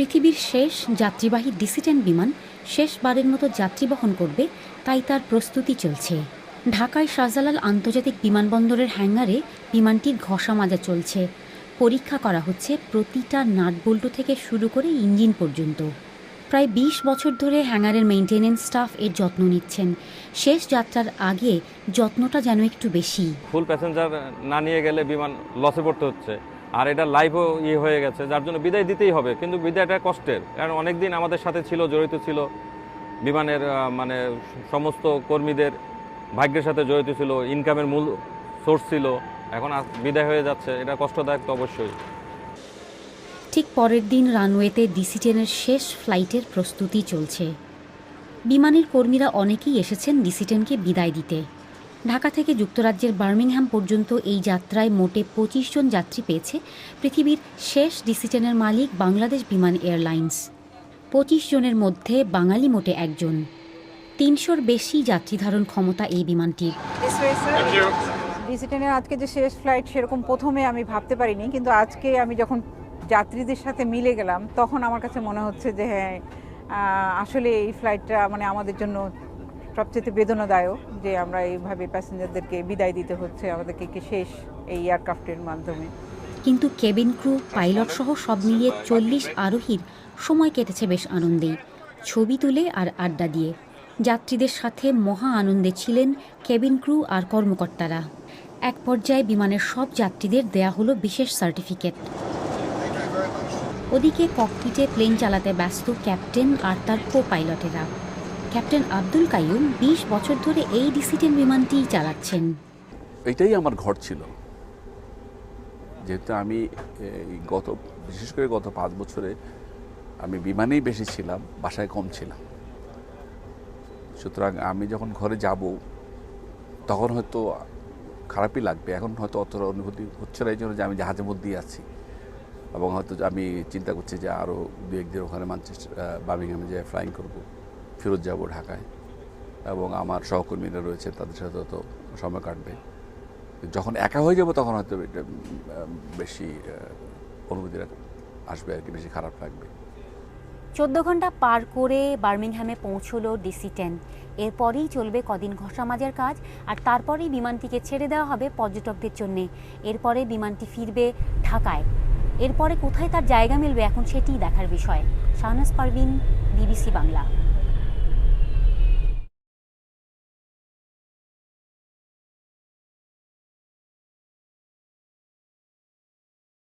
পৃথিবীর শেষ যাত্রীবাহী ডিসিটেন বিমান শেষবারের মতো যাত্রী বহন করবে, তাই তার প্রস্তুতি চলছে। ঢাকায় শাহজালাল আন্তর্জাতিক বিমানবন্দরের হ্যাঙ্গারে বিমানটির ঘষা মাজা চলছে। পরীক্ষা করা হচ্ছে প্রতিটা নাটবল্টু থেকে শুরু করে ইঞ্জিন পর্যন্ত। প্রায় ২০ বছর ধরে হ্যাঙ্গারের মেইনটেনেন্স স্টাফ এর যত্ন নিচ্ছেন। শেষ যাত্রার আগে যত্নটা যেন একটু বেশি। ফুল প্যাসেঞ্জার না নিয়ে গেলে বিমান লসে পড়তে হচ্ছে। আর এটা লাইভও ইয়ে হয়ে গেছে, যার জন্য বিদায় দিতেই হবে। কিন্তু বিদায়টা কষ্টের, কারণ অনেক দিন আমাদের সাথে ছিল, জড়িত ছিল। বিমানের মানে সমস্ত কর্মীদের ভাগ্যের সাথে জড়িত ছিল ইনকামের মূল সোর্স ছিল। এখন বিদায় হয়ে যাচ্ছে, এটা কষ্টদায়ক তো অবশ্যই। ঠিক পরের দিন রানওয়েতে ডিসিটেনের শেষ ফ্লাইটের প্রস্তুতি চলছে। বিমানের কর্মীরা অনেকেই এসেছেন ডিসিটেনকে বিদায় দিতে। ঢাকা থেকে যুক্তরাজ্যের বার্মিংহাম পর্যন্ত এই যাত্রায় মোটে পঁচিশ জন যাত্রী পেয়েছে পৃথিবীর শেষ ডিসিটেনের মালিক বাংলাদেশ বিমান এয়ারলাইন্স। পঁচিশ জনের মধ্যে বাঙালি মোটে একজন। তিনশোর বেশি যাত্রী ধারণ ক্ষমতা এই বিমানটির। ডিসিটেনের আজকে যে শেষ ফ্লাইট সেরকম প্রথমে আমি ভাবতে পারিনি কিন্তু আজকে আমি যখন যাত্রীদের সাথে মিলে গেলাম তখন আমার কাছে মনে হচ্ছে যে হ্যাঁ আসলে এই ফ্লাইটটা মানে আমাদের জন্য সবচেয়ে বেদনাদায়ক যে আমরা এইভাবে প্যাসেঞ্জারদেরকে বিদায় দিতে হচ্ছে, আমাদেরকে শেষ এই এয়ারক্রাফটের মাধ্যমে? কিন্তু কেবিন ক্রু, পাইলট সহ সব মিলিয়ে চল্লিশ আরোহীর সময় কেটেছে বেশ আনন্দেই। ছবি তুলে আর আড্ডা দিয়ে। যাত্রীদের সাথে মহা আনন্দে ছিলেন কেবিন ক্রু আর কর্মকর্তারা। এক পর্যায়ে বিমানের সব যাত্রীদের দেয়া হলো বিশেষ সার্টিফিকেট। ওদিকে ককপিটে প্লেন চালাতে ব্যস্ত ক্যাপ্টেন আর তার কো পাইলটেরা ক্যাপ্টেন আব্দুল কাইয়ুম বিশ বছর ধরে এই ডিসিটেন বিমানটি চালাচ্ছেন। এটাই আমার ঘর ছিল। যেহেতু আমি গত, বিশেষ করে গত পাঁচ বছরে আমি বিমানেই বেশি ছিলাম, বাসায় কম ছিলাম। সুতরাং আমি যখন ঘরে যাব, তখন হয়তো খারাপই লাগবে। এখন হয়তো অতটা অনুভূতি হচ্ছে না, এই জন্য যে আমি জাহাজের মধ্যেই আছি এবং হয়তো আমি চিন্তা করছি যে আরও দু একদিন ওখানে মানচেস্টার বার্মিংহামে যে ফ্লাইং করব। ফেরত যাব ঢাকায় এবং আমার সহকর্মীরা রয়েছে, তাদের সাথে তো সময় কাটবে। যখন একা হয়ে যাব তখন হয়তো এটা বেশি অনুভূতিটা আসবে আর কি, বেশি খারাপ লাগবে। চোদ্দ ঘণ্টা পার করে বার্মিংহামে পৌঁছলো ডিসি টেন। এরপরেই চলবে কদিন ঘষা মাজার কাজ, আর তারপরেই বিমানটিকে ছেড়ে দেওয়া হবে পর্যটকদের জন্যে। এরপরে বিমানটি ফিরবে ঢাকায়। এরপরে কোথায় তার জায়গা মিলবে এখন সেটিই দেখার বিষয়। শাহনাজ পারভিন, বিবিসি বাংলা।